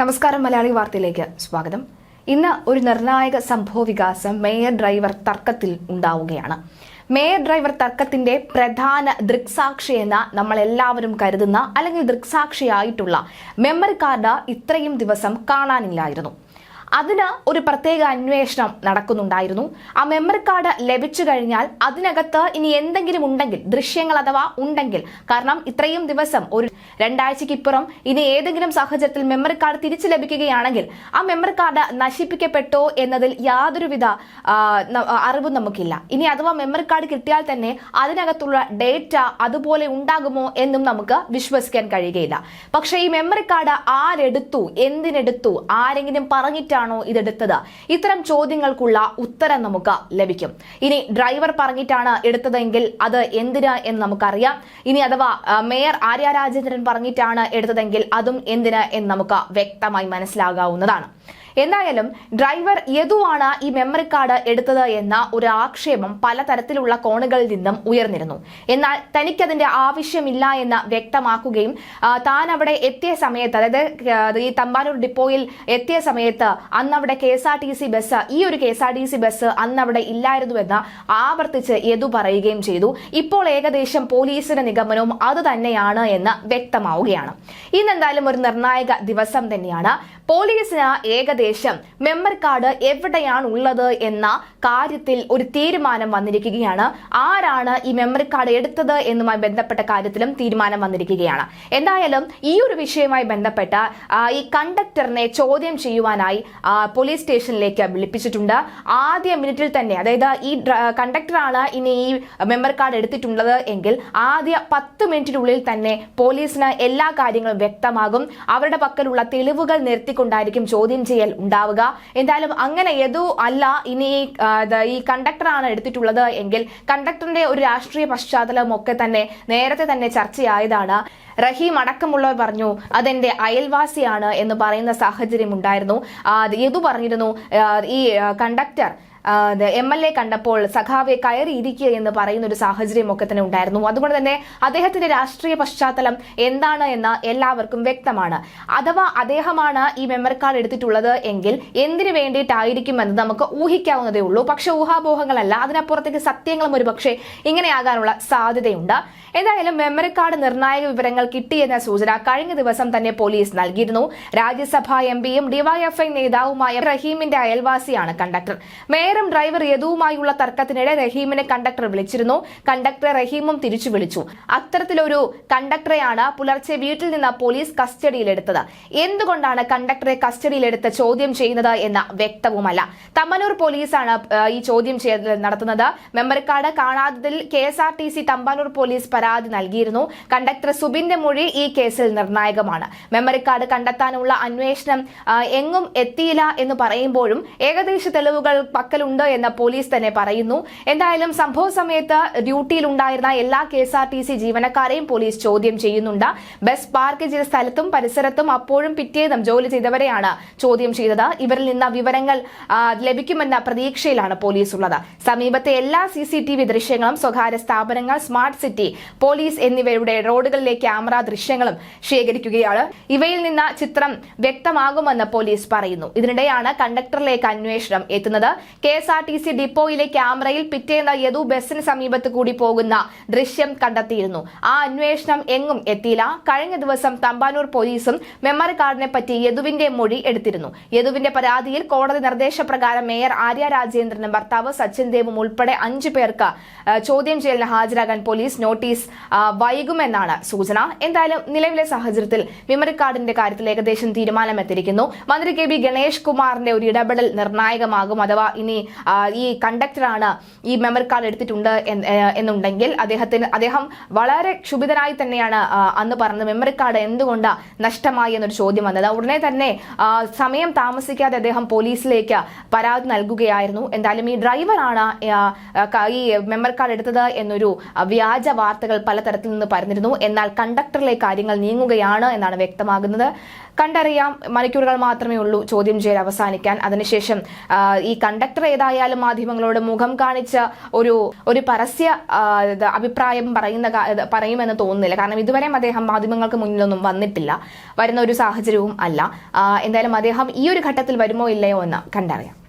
നമസ്കാരം മലയാളി വാർത്തയിലേക്ക് സ്വാഗതം. ഇന്ന് ഒരു നിർണായക സംഭവ വികാസം മേയർ ഡ്രൈവർ തർക്കത്തിൽ ഉണ്ടാവുകയാണ്. മേയർ ഡ്രൈവർ തർക്കത്തിന്റെ പ്രധാന ദൃക്സാക്ഷി എന്ന നമ്മൾ എല്ലാവരും കരുതുന്ന അല്ലെങ്കിൽ ദൃക്സാക്ഷിയായിട്ടുള്ള മെമ്മറി കാർഡ് ഇത്രയും ദിവസം കാണാനില്ലായിരുന്നു. അതിന് ഒരു പ്രത്യേക അന്വേഷണം നടക്കുന്നുണ്ടായിരുന്നു. ആ മെമ്മറി കാർഡ് ലഭിച്ചു കഴിഞ്ഞാൽ അതിനകത്ത് ഇനി എന്തെങ്കിലും ഉണ്ടെങ്കിൽ ദൃശ്യങ്ങൾ അഥവാ ഉണ്ടെങ്കിൽ കാരണം ഇത്രയും ദിവസം ഒരു രണ്ടാഴ്ചയ്ക്ക് ഇപ്പുറം ഇനി ഏതെങ്കിലും സാഹചര്യത്തിൽ മെമ്മറി കാർഡ് തിരിച്ചു ലഭിക്കുകയാണെങ്കിൽ ആ മെമ്മറി കാർഡ് നശിപ്പിക്കപ്പെട്ടോ എന്നതിൽ യാതൊരുവിധ അറിവും നമുക്കില്ല. ഇനി അഥവാ മെമ്മറി കാർഡ് കിട്ടിയാൽ തന്നെ അതിനകത്തുള്ള ഡേറ്റ അതുപോലെ ഉണ്ടാകുമോ എന്നും നമുക്ക് വിശ്വസിക്കാൻ കഴിയുകയില്ല. പക്ഷേ ഈ മെമ്മറി കാർഡ് ആരെടുത്തു എന്തിനെടുത്തു ആരെങ്കിലും പറഞ്ഞിട്ടാണോ ഇതെടുത്തത്? ഇത്തരം ചോദ്യങ്ങൾക്കുള്ള ഉത്തരം നമുക്ക് ലഭിക്കും. ഇനി ഡ്രൈവർ പറഞ്ഞിട്ടാണ് എടുത്തതെങ്കിൽ അത് എന്തിന് എന്ന് നമുക്കറിയാം. ഇനി അഥവാ മേയർ ആര്യ രാജേന്ദ്രൻ പറഞ്ഞിട്ടാണ് എടുത്തതെങ്കിൽ അതും എന്തിന് എന്ന് നമുക്ക് വ്യക്തമായി മനസ്സിലാകാവുന്നതാണ്. എന്തായാലും ഡ്രൈവർ യദുവാണ് ഈ മെമ്മറി കാർഡ് എടുത്തത് എന്ന ഒരു ആക്ഷേപം പലതരത്തിലുള്ള കോണുകളിൽ നിന്നും ഉയർന്നിരുന്നു. എന്നാൽ തനിക്കതിന്റെ ആവശ്യമില്ല എന്ന് വ്യക്തമാക്കുകയും താൻ അവിടെ എത്തിയ സമയത്ത് അതായത് ഈ തമ്പാനൂർ ഡിപ്പോയിൽ എത്തിയ സമയത്ത് അന്ന് അവിടെ K S R T C bus ഈ ഒരു K S R T C bus അന്ന് അവിടെ ഇല്ലായിരുന്നുവെന്ന് ആവർത്തിച്ച് യദു പറയുകയും ചെയ്തു. ഇപ്പോൾ ഏകദേശം പോലീസിന്റെ നിഗമനവും അത് തന്നെയാണ് എന്ന് വ്യക്തമാവുകയാണ്. ഇന്ന് എന്തായാലും ഒരു നിർണായക ദിവസം തന്നെയാണ്. പോലീസിന് ഏകദേശം മെമ്മറി കാർഡ് എവിടെയാണ് ഉള്ളത് എന്ന കാര്യത്തിൽ ഒരു തീരുമാനം വന്നിരിക്കുകയാണ്. ആരാണ് ഈ മെമ്മറി കാർഡ് എടുത്തത് എന്നുമായി ബന്ധപ്പെട്ട കാര്യത്തിലും തീരുമാനം വന്നിരിക്കുകയാണ്. എന്തായാലും ഈ ഒരു വിഷയവുമായി ബന്ധപ്പെട്ട ഈ കണ്ടക്ടറിനെ ചോദ്യം ചെയ്യുവാനായി പോലീസ് സ്റ്റേഷനിലേക്ക് വിളിപ്പിച്ചിട്ടുണ്ട്. ആദ്യ മിനിറ്റിൽ തന്നെ അതായത് ഈ കണ്ടക്ടറാണ് ഇനി ഈ മെമ്പർ കാർഡ് എടുത്തിട്ടുള്ളത് എങ്കിൽ ആദ്യ പത്ത് മിനിറ്റിനുള്ളിൽ തന്നെ പോലീസിന് എല്ലാ കാര്യങ്ങളും വ്യക്തമാകും. അവരുടെ പക്കലുള്ള തെളിവുകൾ നിർത്തിക്കൊണ്ടായിരിക്കും ചോദ്യം ചെയ്യൽ ഉണ്ടാവുക. എന്തായാലും അങ്ങനെ ഏതോ അല്ല ഇനി ഈ, കണ്ടക്ടറാണ് എടുത്തിട്ടുള്ളത് എങ്കിൽ കണ്ടക്ടറിന്റെ ഒരു രാഷ്ട്രീയ പശ്ചാത്തലം ഒക്കെ തന്നെ നേരത്തെ തന്നെ ചർച്ചയായതാണ്. റഹീം അടക്കമുള്ളവർ പറഞ്ഞു അതെന്റെ അയൽവാസിയാണ് എന്ന് പറയുന്ന സാഹചര്യം ഉണ്ടായിരുന്നു. ഏതു പറഞ്ഞിരുന്നു? ഈ കണ്ടക്ടർ എം എൽ എ കണ്ടപ്പോൾ സഖാവെ കയറിയിരിക്കുക എന്ന് പറയുന്ന ഒരു സാഹചര്യം ഒക്കെ തന്നെ ഉണ്ടായിരുന്നു. അതുകൊണ്ട് തന്നെ അദ്ദേഹത്തിന്റെ രാഷ്ട്രീയ പശ്ചാത്തലം എന്താണ് എന്ന് എല്ലാവർക്കും വ്യക്തമാണ്. അഥവാ അദ്ദേഹമാണ് ഈ മെമ്മറി കാർഡ് എടുത്തിട്ടുള്ളത് എങ്കിൽ എന്തിനു വേണ്ടിയിട്ടായിരിക്കും എന്ന് നമുക്ക് ഊഹിക്കാവുന്നതേ ഉള്ളൂ. പക്ഷെ ഊഹാപോഹങ്ങളല്ല. അതിനപ്പുറത്തേക്ക് സത്യങ്ങളും ഒരു പക്ഷേ ഇങ്ങനെയാകാനുള്ള സാധ്യതയുണ്ട്. എന്തായാലും മെമ്മറി കാർഡ് നിർണായക വിവരങ്ങൾ കിട്ടിയെന്ന സൂചന കഴിഞ്ഞ ദിവസം തന്നെ പോലീസ് നൽകിയിരുന്നു. രാജ്യസഭാ എം പിയും ഡിവൈഎഫ്ഐ നേതാവുമായ റഹീമിന്റെ അയൽവാസിയാണ് കണ്ടക്ടർ. മേയറും ഡ്രൈവർ യദുവുമായുള്ള തർക്കത്തിനിടെ റഹീമിനെ കണ്ടക്ടർ വിളിച്ചിരുന്നു. കണ്ടക്ടറെ റഹീമും തിരിച്ചു വിളിച്ചു. അത്തരത്തിലൊരു കണ്ടക്ടറെയാണ് പുലർച്ചെ വീട്ടിൽ നിന്ന് പോലീസ് കസ്റ്റഡിയിലെടുത്തത്. എന്തുകൊണ്ടാണ് കണ്ടക്ടറെ കസ്റ്റഡിയിലെടുത്ത് ചോദ്യം ചെയ്യുന്നത് എന്ന വ്യക്തവുമല്ല. തമ്മനൂർ പോലീസാണ് ഈ ചോദ്യം ചെയ്യൽ നടത്തുന്നത്. Card കാണാത്തതിൽ K S R T C Thampanoor police പരാതി നൽകിയിരുന്നു. കണ്ടക്ടർ സുബിന്റെ മൊഴി ഈ കേസിൽ നിർണായകമാണ്. മെമ്മറി കാർഡ് കണ്ടെത്താനുള്ള അന്വേഷണം എങ്ങും എത്തിയില്ല എന്ന് പറയുമ്പോഴും ഏകദേശ തെളിവുകൾ പക്കലുണ്ട് എന്ന് പോലീസ് തന്നെ പറയുന്നു. എന്തായാലും സംഭവ സമയത്ത് ഡ്യൂട്ടിയിൽ ഉണ്ടായിരുന്ന എല്ലാ K S R T C ജീവനക്കാരെയും പോലീസ് ചോദ്യം ചെയ്യുന്നുണ്ട്. ബസ് പാർക്ക് ചെയ്ത സ്ഥലത്തും പരിസരത്തും അപ്പോഴും പിറ്റേതും ജോലി ചെയ്തവരെയാണ് ചോദ്യം ചെയ്തത്. ഇവരിൽ നിന്ന് വിവരങ്ങൾ ലഭിക്കുമെന്ന പ്രതീക്ഷയിലാണ് പോലീസ് ഉള്ളത് സമീപത്തെ എല്ലാ സി സി ടി വി ദൃശ്യങ്ങളും സ്വകാര്യ സ്ഥാപനങ്ങൾ സ്മാർട്ട് സിറ്റി പോലീസ് എന്നിവയുടെ റോഡുകളിലെ ക്യാമറ ദൃശ്യങ്ങളും ശേഖരിക്കുകയാണ്. ഇവയിൽ നിന്ന് ചിത്രം വ്യക്തമാകുമെന്ന് പോലീസ് പറയുന്നു. ഇതിനിടെയാണ് കണ്ടക്ടറിലേക്ക് അന്വേഷണം എത്തുന്നത്. K S R T C ഡിപ്പോയിലെ ക്യാമറയിൽ പിറ്റേന്ന യദു ബസിന് സമീപത്ത് കൂടി പോകുന്ന ദൃശ്യം കണ്ടെത്തിയിരുന്നു. ആ അന്വേഷണം എങ്ങും എത്തിയില്ല. കഴിഞ്ഞ ദിവസം തമ്പാനൂർ പോലീസും മെമ്മറി കാർഡിനെ പറ്റി യദുവിന്റെ മൊഴി എടുത്തിരുന്നു. യദുവിന്റെ പരാതിയിൽ കോടതി നിർദ്ദേശപ്രകാരം മേയർ ആര്യ രാജേന്ദ്രനും ഭർത്താവ് സച്ചിൻ ദേവും ഉൾപ്പെടെ അഞ്ചു പേർക്ക് ചോദ്യം ചെയ്യലിന് ഹാജരാകാൻ പോലീസ് നോട്ടീസ് വൈകുമെന്നാണ് സൂചന. എന്തായാലും നിലവിലെ സാഹചര്യത്തിൽ മെമ്മറി കാർഡിന്റെ കാര്യത്തിൽ ഏകദേശം തീരുമാനമെത്തിയിരിക്കുന്നു. മന്ത്രി കെ ബി ഗണേഷ് കുമാറിന്റെ ഒരു ഇടപെടൽ നിർണായകമാകും. അഥവാ ഇനി ഈ കണ്ടക്ടറാണ് ഈ മെമ്മറി കാർഡ് എടുത്തിട്ടുണ്ട് എന്നുണ്ടെങ്കിൽ അദ്ദേഹത്തിന് അദ്ദേഹം വളരെ ക്ഷുഭിതനായി തന്നെയാണ് അന്ന് പറഞ്ഞത്. മെമ്മറി കാർഡ് എന്തുകൊണ്ട് നഷ്ടമായി എന്നൊരു ചോദ്യം വന്നത്. ഉടനെ തന്നെ സമയം താമസിക്കാതെ അദ്ദേഹം പോലീസിലേക്ക് പരാതി നൽകുകയായിരുന്നു. എന്തായാലും ഈ ഡ്രൈവറാണ് ഈ മെമ്മറി കാർഡ് എടുത്തത് എന്നൊരു വ്യാജ വാർത്തകൾ പലതരത്തിൽ നിന്ന് പറഞ്ഞിരുന്നു എന്നാൽ കണ്ടക്ടറിലെ കാര്യങ്ങൾ നീങ്ങുകയാണ് എന്നാണ് വ്യക്തമാകുന്നത്. കണ്ടറിയാം മണിക്കൂറുകൾ മാത്രമേ ഉള്ളൂ ചോദ്യം ചെയ്യൽ അവസാനിക്കാൻ. അതിനുശേഷം ഈ കണ്ടക്ടർ ഏതായാലും മാധ്യമങ്ങളോട് മുഖം കാണിച്ച ഒരു ഒരു പരസ്യ അഭിപ്രായം പറയുന്ന പറയുമെന്ന് തോന്നുന്നില്ല. കാരണം ഇതുവരെയും അദ്ദേഹം മാധ്യമങ്ങൾക്ക് മുന്നിലൊന്നും വന്നിട്ടില്ല. വരുന്ന ഒരു സാഹചര്യവും അല്ല. എന്തായാലും അദ്ദേഹം ഈ ഒരു ഘട്ടത്തിൽ വരുമോ ഇല്ലയോ എന്ന് കണ്ടറിയാം.